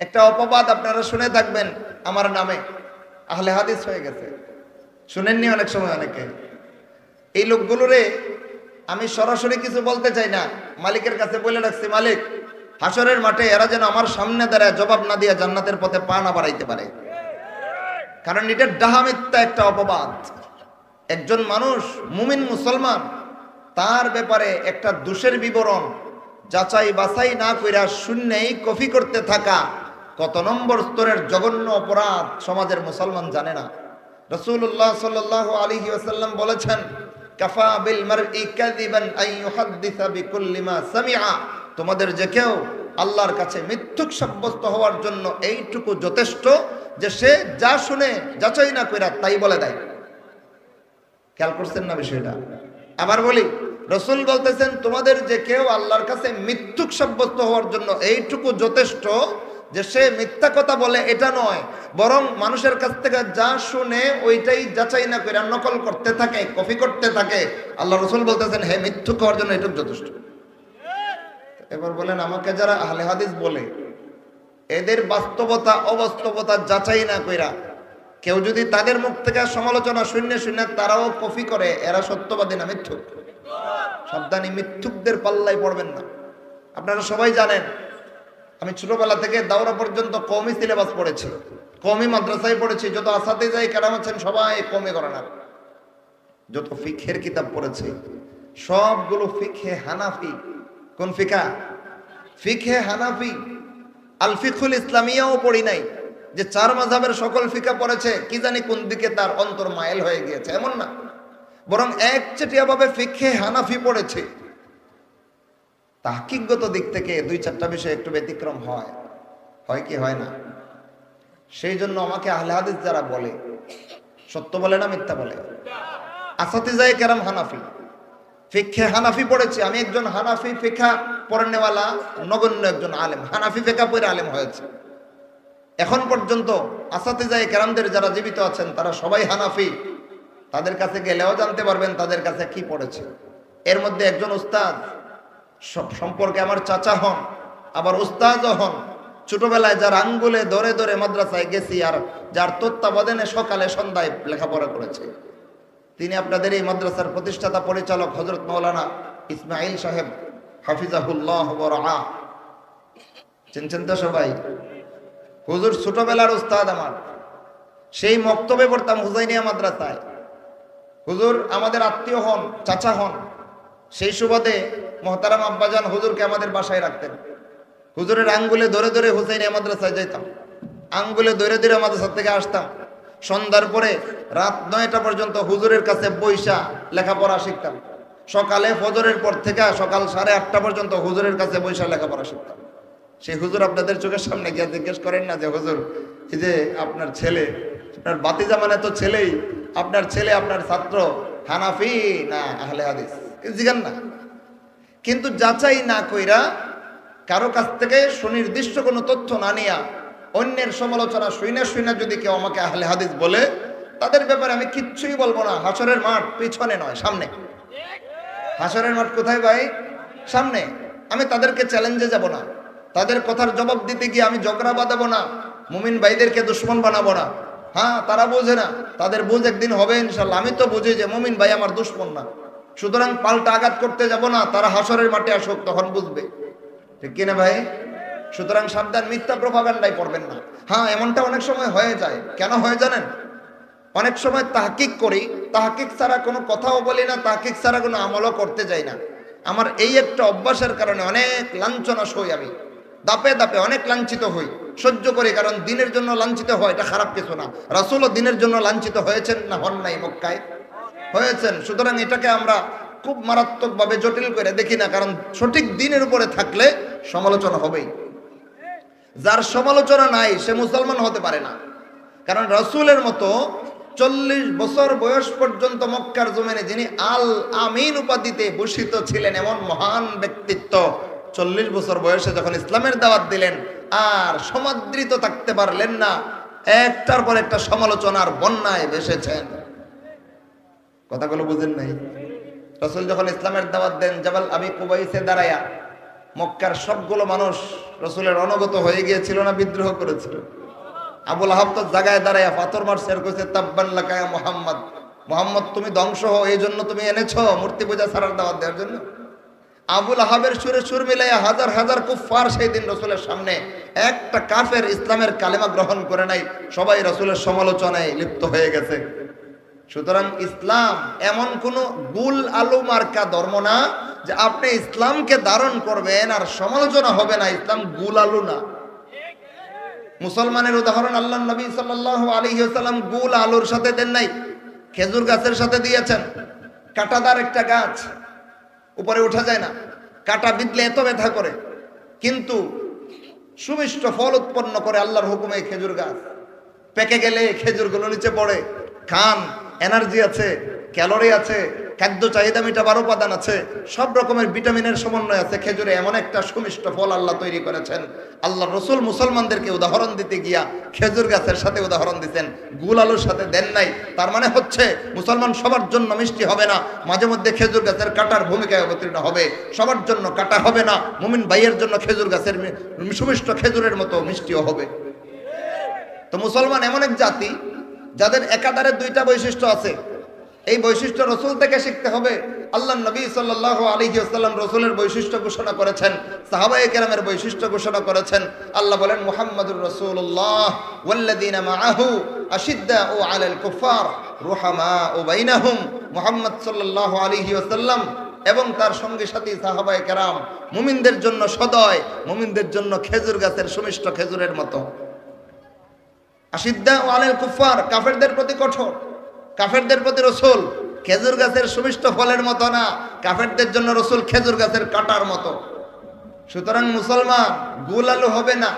একটা অপবাদ আপনারা শুনে থাকবেন আমার নামে। আহলে হাদিস হয়ে গেছে। শুনেননি অনেক সময় অনেকে। এই লোকগুলোরে আমি সরাসরি কিছু বলতে চাই না। মালিকের কাছে বলে রাখছি, মালিক, হাসরের মাঠে এরা যেন আমার সামনে দাঁড়ায়, জবাব না দিয়ে জান্নাতের পথে পা না বাড়াইতে পারে। কারণ এটা ডাহামিত্যা একটা অপবাদ। একজন মানুষ, মুমিন মুসলমান, তার ব্যাপারে একটা দোষের বিবরণ যাচাই বাছাই না কইরা শূন্যেই কফি করতে থাকা। কত নম্বর স্তরের জঘন্য অপরাধ সমাজের মুসলমান জানে না। রসুল্লাহ সাল্লাহ আলী ওয়াসাল্লাম বলেছেন, কাফা বিল তোমাদের যে কেউ আল্লাহর কাছে মিথ্যুক সাব্যস্ত হওয়ার জন্য এইটুকু যথেষ্ট যে সে যা শুনে যাচাই না কইরা তাই বলে দেয়। খেয়াল করছেন না বিষয়টা? আবার বলি, রসুল বলতেছেন, তোমাদের যে কেউ আল্লাহর কাছে মিথ্যুক সাব্যস্ত হওয়ার জন্য এইটুকু যথেষ্ট যে সে মিথ্যা কথা বলে, এটা নয়। বরং মানুষের কাছ থেকে যা শুনে ওইটাই যাচাই না করে নকল করতে থাকে, কপি করতে থাকে। আল্লাহ রসুল বলতেছেন, হে মিথ্যুক হওয়ার জন্য এটুকু যথেষ্ট। এবার বলেন, আমাকে যারা আহলে হাদিস বলে, এদের বাস্তবতা, অবাস্তবতা যাচাই না কইরা, কেউ যদি তাদের মুখ থেকে সমালোচনা শূন্য শূন্য তারাও কফি করে, এরা সত্যবাদী না মিথ্যুক? সাবধানী মিথ্যুকদের পাল্লাই পড়বেন না। আপনারা সবাই জানেন আমি ছোটবেলা থেকে দাওরা পর্যন্ত কমই সিলেবাস পড়েছি। কমই মাদ্রাসায় পড়েছি। যত আসাতে যাই কেরাম আছেন, সবাই কমই করেনার যত ফিখের কিতাব পড়েছি, সবগুলো ফিখে হানাফি। কোন ফিকা? ফিখে হানাফি। আল ফিখুল ইসলামিয়াও পড়ি নাই। যে চার মাঝাবের সকল ফিকা পড়েছে, কি জানি কোন দিকে তার অন্তর মাইল হয়ে গিয়েছে, এমন না। বরং একচেটিয়া ভাবে ফিখে হানাফি পড়েছে। তাহকিকগত দিক থেকে দুই চারটা বিষয় একটু ব্যতিক্রম হয়। হয় কি, হয় না? সেই জন্য আমাকে আহলে হাদিস যারা বলে, সত্য বলে না মিথ্যা বলে? আসাতে কেরাম হানাফি। ফিক্ষে হানাফি পড়েছি। আমি একজন হানাফি ফিখা পড়নেওয়ালা, নগণ্য একজন আলেম। হানাফি ফেকা পড়ে আলেম হয়েছে। এখন পর্যন্ত আসাতে কেরামদের যারা জীবিত আছেন, তারা সবাই হানাফি। তাদের কাছে গেলেও জানতে পারবেন তাদের কাছে কি পড়েছে। এর মধ্যে একজন উস্তাদ সব- সম্পর্কে আমার চাচা হন, আবার উস্তাদও হন। ছোটবেলায় যার আঙ্গুলে ধরে ধরে মাদ্রাসায় গেছি আর যার তত্ত্বাবধানে সকালে সন্ধ্যায় লেখাপড়া করেছে। তিনি আপনাদের এই মাদ্রাসার প্রতিষ্ঠাতা পরিচালক হজরত মৌলানা ইসমাইল সাহেব, হাফিজাহুল্লাহ চিনছেন তো সবাই? হুজুর ছোটবেলার উস্তাদ আমার। সেই মক্তবে পড়তাম হুজাইনিয়া মাদ্রাসায়। হুজুর আমাদের আত্মীয় হন, চাচা হন। সেই সুবাদে মহতারাম আব্বাজান হুজুরকে আমাদের বাসায় রাখতেন। হুজুরের আঙ্গুলে ধরে ধরে হুসাইনিয়া মাদ্রাসায় যাইতাম। আঙ্গুলে ধরে ধরে মাদ্রাসা থেকে আসতাম। সন্ধ্যার পরে রাত নয়টা পর্যন্ত হুজুরের কাছে বৈশা লেখাপড়া শিখতাম। সকালে ফজরের পর থেকে সকাল সাড়ে আটটা পর্যন্ত হুজুরের কাছে বৈশা লেখাপড়া শিখতাম। সেই হুজুর আপনাদের চোখের সামনে গিয়ে জিজ্ঞেস করেন না যে, হুজুর, এই যে আপনার ছেলে, আপনার বাতিজা মানে তো ছেলেই, আপনার ছেলে, আপনার ছাত্র, হানাফি না আহলে হাদিস? জিগান না। কিন্তু যাচাই না কইরা কারও কাছ থেকে সুনির্দিষ্ট কোনো তথ্য না নিয়া অন্যের সমালোচনা শুইনা শুইনা যদি কেউ আমাকে আহলে হাদিস বলে, তাদের ব্যাপারে আমি কিচ্ছুই বলব না। হাসরের মাঠ পিছনে নয়, সামনে। হাসরের মাঠ কোথায় ভাই? সামনে। আমি তাদেরকে চ্যালেঞ্জে যাব না। তাদের কথার জবাব দিতে গিয়ে আমি ঝগড়া বাঁধাবো না। মুমিন ভাইদেরকে দুশ্মন বানাবো না। হ্যাঁ তারা বোঝে না। তাদের বুঝ একদিন হবে ইনশাল্লাহ। আমি তো বুঝি যে মুমিন ভাই আমার দুশ্মন না। সুতরাং পাল্টা আঘাত করতে যাব না, তারা হাসরের মাঠে আসুক, তখন বুঝবে। ঠিক কিনা ভাই? সুতরাং সাবধান, মিথ্যা প্রভাবেন্ডাই পড়বেন না। হ্যাঁ এমনটা অনেক সময় হয়ে যায়। কেন হয়ে জানেন? অনেক সময় তাহকিক করি, তাহকিক ছাড়া কোনো কথাও বলি না, তাহকিক ছাড়া কোনো আমলও করতে যাই না। আমার এই একটা অভ্যাসের কারণে অনেক লাঞ্ছনা সই আমি। দাপে দাপে অনেক লাঞ্ছিত হই, সহ্য করি, কারণ দিনের জন্য লাঞ্ছিত হয় এটা খারাপ কিছু না। রাসুলও দিনের জন্য লাঞ্ছিত হয়েছেন না, হন নাই মক্কায়? হয়েছেন। সুতরাং এটাকে আমরা খুব মারাত্মকভাবে জটিল করে দেখি না, কারণ সঠিক দিনের উপরে থাকলে সমালোচনা হবেই। যার সমালোচনা নাই, সে মুসলমান হতে পারে না। কারণ রসুলের মতো চল্লিশ বছর বয়স পর্যন্ত মক্কার জমিনে যিনি আল আমিন উপাধিতে ভূষিত ছিলেন, এমন মহান ব্যক্তিত্ব চল্লিশ বছর বয়সে যখন ইসলামের দাওয়াত দিলেন, আর সমাদৃত থাকতে পারলেন না, একটার পর একটা সমালোচনার বন্যায় ভেসেছেন। কথাগুলো বুঝেন নাই। রসুল যখন ইসলামের দাওয়াত দেন জাবাল আমি কুবাইসে দাঁড়ায়া, মক্কার সবগুলো মানুষ রসুলের অনগত হয়ে গিয়েছিল না বিদ্রোহ করেছিল। আবুল আহাব তো জায়গায় দাঁড়ায় পাথর মারছে, আর কইছে তাব্বাল্লাকায় মোহাম্মদ। মোহাম্মদ, তুমি ধ্বংস হও, এই জন্য তুমি এনেছো মূর্তি পূজা ছাড়ার দাওয়াত দেওয়ার জন্য? আবুল আহাবের সুরে সুর মিলাইয়া হাজার হাজার কুফার সেই দিন রসুলের সামনে একটা কাফের ইসলামের কালেমা গ্রহণ করে নাই। সবাই রসুলের সমালোচনায় লিপ্ত হয়ে গেছে। সুতরাং ইসলাম এমন কোন গুল, আলু, মার্কা, ধর্ম না যে আপনি ইসলামকে ধারণ করবেন আর সমালোচনা হবে না। ইসলাম গুল, আলু না। মুসলমানের উদাহরণ আল্লাহ নবী সাল্লাহ আলী সাল্লাম গুল, আলুর সাথে দেন নাই। খেজুর গাছের সাথে দিয়েছেন। কাটাদার একটা গাছ, উপরে ওঠা যায় না। কাটা বিদলে এত ব্যথা করে। কিন্তু সুমিষ্ট ফল উৎপন্ন করে আল্লাহর হুকুমে খেজুর গাছ। পেকে গেলে খেজুরগুলো নিচে পড়ে। খান এনার্জি আছে, ক্যালোরি আছে, খাদ্য চাহিদা মেটাবার উপাদান আছে, সব রকমের ভিটামিনের সমন্বয় আছে। খেজুরে এমন একটা সুমিষ্ট ফল আল্লাহ তৈরি করেছেন। আল্লাহ রসুল মুসলমানদেরকে উদাহরণ দিতে গিয়া খেজুর গাছের সাথে উদাহরণ দিতেন গুল আলুর সাথে দেন নাই। তার মানে হচ্ছে, মুসলমান সবার জন্য মিষ্টি হবে না। মাঝে মধ্যে খেজুর গাছের কাটার ভূমিকায় অবতীর্ণ হবে। সবার জন্য কাটা হবে না। মুমিন ভাইয়ের জন্য খেজুর গাছের সুমিষ্ট খেজুরের মতো মিষ্টিও হবে। তো মুসলমান এমন এক জাতি যাদের একাধারে দুইটা বৈশিষ্ট্য আছে। এই বৈশিষ্ট্য রসুল থেকে শিখতে হবে। আল্লাহ নবী সাল্লাহ আলহি আসাল্লাম রসুলের বৈশিষ্ট্য ঘোষণা করেছেন। সাহাবাই কেরামের বৈশিষ্ট্য ঘোষণা করেছেন। আল্লাহ বলেন, মুহাম্মদুর রসুল্লাহ ওয়াল্লাদিন আশিদ্দা ও আলাল কুফার রুহামা ও বাইনাহুম। মুহাম্মদ সাল্লাল্লাহু আলাইহি ওয়াসাল্লাম এবং তার সঙ্গে সাথী সাহাবায়ে কেরাম, মুমিনদের জন্য সদয়, মুমিনদের জন্য খেজুর গাছের সুমিষ্ট খেজুরের মতো। আশিদ্দা ও আলেল কুফার কাফেরদের প্রতি কঠোর, কাফেরদের প্রতি রসুল, খেজুর গাছের সুমিষ্ট ফলের মতো না, কাফেরদের জন্য রসুল খেজুর গাছের কাটার মতো। সুতরাং মুসলমান, গুল আলু হবে না,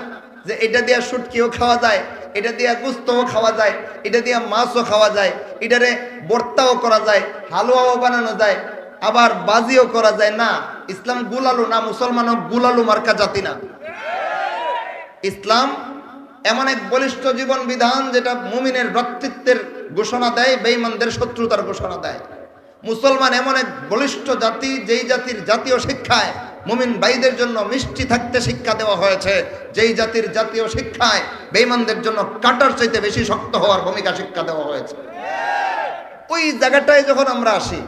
যে এটা দিয়ে শুটকিও খাওয়া যায়, এটা দিয়ে গুস্তও খাওয়া যায়, এটা দিয়ে মাছও খাওয়া যায়, এটারে বর্তাও করা যায়, হালুয়াও বানানো যায়, আবার বাজিও করা যায় না। ইসলাম গুলালু না, মুসলমানও গুলালু মার্কা জাতি না। ইসলাম এমন এক বলিষ্ঠ জীবন বিধান যেটা মুমিনের ভ্রাতৃত্বের ঘোষণা দেয়, বেঈমানদের শত্রুতার ঘোষণা দেয়। মুসলমান এমন এক বলিষ্ঠ জাতি, যেই জাতির জাতীয় শিক্ষায় মুমিন ভাইদের জন্য মিষ্টি থাকতে শিক্ষা দেওয়া হয়েছে, যেই জাতির জাতীয় শিক্ষায় বেঈমানদের জন্য কাটার চাইতে বেশি শক্ত হওয়ার ভূমিকা শিক্ষা দেওয়া হয়েছে। ওই জায়গাটায় যখন আমরা আসি,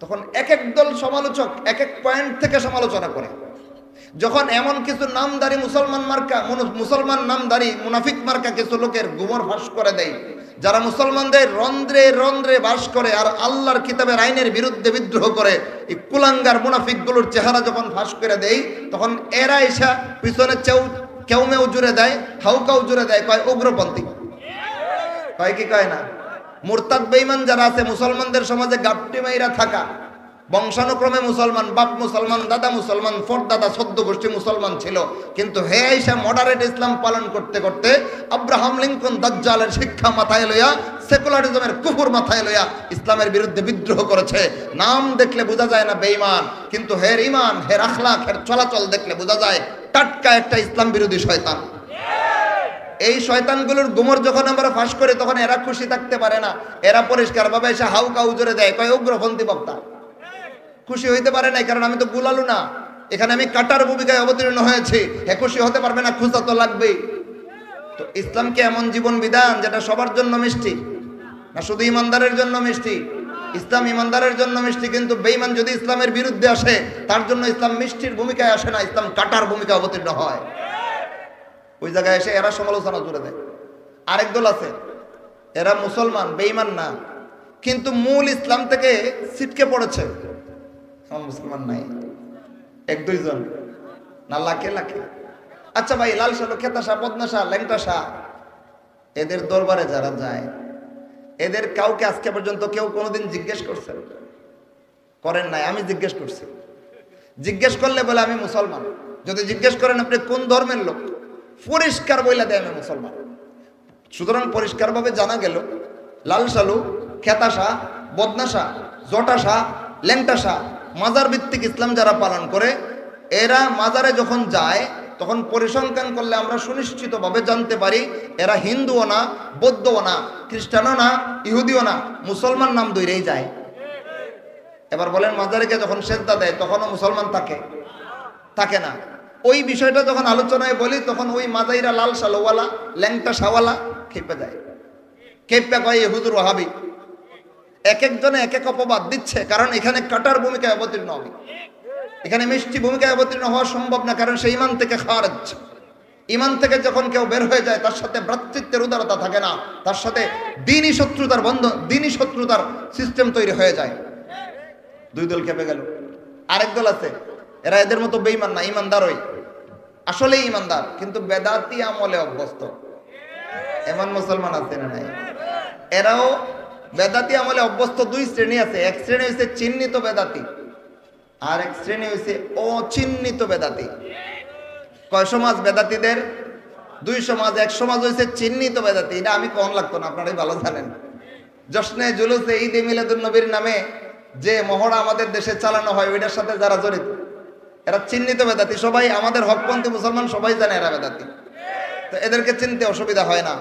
তখন এক এক দল সমালোচক, এক এক পয়েন্ট থেকে সমালোচনা করে। যখন এমন কিছু নামদারি মুসলমান মার্কা, মুন- মুসলমান নামদারি, মুনাফিক মার্কা কিছু লোকের গোবর ফাঁস করে দেয়, যারা মুসলমানদের রন্ধ্রে রন্ধ্রে বাস করে আর আল্লাহর কিতাবের আইনের বিরুদ্ধে বিদ্রোহ করে, এই কুলাঙ্গার মুনাফিকগুলোর চেহারা যখন ফাঁস করে দেয়, তখন এরা এসা পিছনে চেউ কেউ মেউ জুড়ে দেয় হাউকাউ জুড়ে দেয়, কয় উগ্রপন্থী। কয় কি কয় না? মুরতাদ বেঈমান যারা আছে, মুসলমানদের সমাজে গাপটি মাইরা থাকা বংশানুক্রমে মুসলমান, বাপ মুসলমান, দাদা মুসলমান, ফোর দাদা সদ্য গোষ্ঠী মুসলমান ছিল। কিন্তু হে আইসা মডারেট ইসলাম পালন করতে করতে আব্রাহাম লিঙ্কন দাজ্জালের শিক্ষা মাথায় লইয়া, সেকুলারিজমের কুকুর মাথায় লইয়া ইসলামের বিরুদ্ধে বিদ্রোহ করেছে। নাম দেখলে বোঝা যায় না বেঈমান, কিন্তু হের ইমান হের আখলাক হের চলাচল দেখলে বোঝা যায় টাটকা একটা ইসলাম বিরোধী শয়তান। এই শয়তানগুলোর গুমর যখন আমরা ফাঁস করি, তখন এরা খুশি থাকতে পারে না। এরা পরিষ্কার ভাবে এসে হাউ কাউ জোরে দেয়, কয়, উগ্রপন্থী বক্তা খুশি হইতে পারে নাই, কারণ আমি তো গুলালু না। এখানে আমি কাটার ভূমিকায় অবতীর্ণ হয়েছি। হ্যাঁ খুশি হতে পারবে না, খুশা তো লাগবেই। তো ইসলামকে এমন জীবন বিধান যেটা সবার জন্য মিষ্টি? না শুধু ইমানদারের জন্য মিষ্টি? ইসলাম ইমানদারের জন্য মিষ্টি, কিন্তু বেঈমান যদি ইসলামের বিরুদ্ধে আসে, তার জন্য ইসলাম মিষ্টির ভূমিকায় আসে না, ইসলাম কাটার ভূমিকা অবতীর্ণ হয়। ওই জায়গায় এসে এরা সমালোচনা জুড়ে দেয়। আরেক দল আছে, এরা মুসলমান, বেঈমান না। কিন্তু মূল ইসলাম থেকে ছিটকে পড়েছে। এমন মুসলমান নাই। এক, দুইজন। না, লাখে লাখে। আচ্ছা ভাই, লাল শাহ খেতা শাহ বদনা শাহ, ল্যাংটা শাহ, এদের দরবারে যারা যায়, এদের কাউকে আজকে পর্যন্ত কেউ কোনোদিন জিজ্ঞেস করছেন করেন নাই, আমি জিজ্ঞেস করছি। জিজ্ঞেস করলে বলে আমি মুসলমান। যদি জিজ্ঞেস করেন আপনি কোন ধর্মের লোক, পরিষ্কার বইলা দেয় আমি মুসলমান। সুতরাং পরিষ্কারভাবে জানা গেল, লাল সালু খেতাশা বদনাশা জটাশা ল্যাংটাশা মাজার ভিত্তিক ইসলাম যারা পালন করে, এরা মাজারে যখন যায়, তখন পরিসংখ্যান করলে আমরা সুনিশ্চিতভাবে জানতে পারি, এরা হিন্দুও না, বৌদ্ধও না, খ্রিস্টানও না, ইহুদিও না, মুসলমান নাম দৈরেই যায়। এবার বলেন মাজারে গিয়ে যখন সেজদা দেয়, তখনও মুসলমান থাকে? থাকে না। ওই বিষয়টা যখন আলোচনায় বলি, তখন ওই মাদাইরা লাল সালোওয়ালা, ল্যাংটা সাওয়ালা, খেপে যায়। খেপে কয়, এ হুজুর ওহাবি এক একজনে এক এক অপবাদ দিচ্ছে, কারণ এখানে কাটার ভূমিকায় অবতীর্ণ হবে এখানে মিষ্টি ভূমিকায় অবতীর্ণ হওয়া সম্ভব না, কারণ সে ইমান থেকে খারাজ। ইমান থেকে যখন কেউ বের হয়ে যায়, তার সাথে ভ্রাতৃত্বের উদারতা থাকে না, তার সাথে দিনই শত্রুতার বন্ধ, দিনই শত্রুতার সিস্টেম তৈরি হয়ে যায়। দুই দল খেপে গেল। আরেক দল আছে, এরা এদের মতো বেইমান না ইমানদারই আসলে ইমানদার কিন্তু বেদাতি আমলে অভ্যস্ত। এমন মুসলমান আছে না নাই? এরাও বেদাতি আমলে অভ্যস্ত দুই শ্রেণি আছে। এক শ্রেণি হচ্ছে চিহ্নিত বেদাতি, আর এক শ্রেণি হচ্ছে অচিহ্নিত বেদাতি। কয় সমাজ বেদাতিদের? দুই সমাজ, এক সমাজ হয়েছে চিহ্নিত বেদাতি। এটা আমি কম লাগতো না, আপনারাই ভালো জানেন। জশ্নে জুলুসে ঈদ মিলাদুল নবীর নামে যে মহড়া আমাদের দেশে চালানো হয়, ওইটার সাথে যারা জড়িত, এরা চিহ্নিত বেদাতি। সবাই আমাদের হকপন্থী মুসলমান, সবাই জানে এরা বেদাতি। তো এদেরকে চিনতে অসুবিধা হয় না।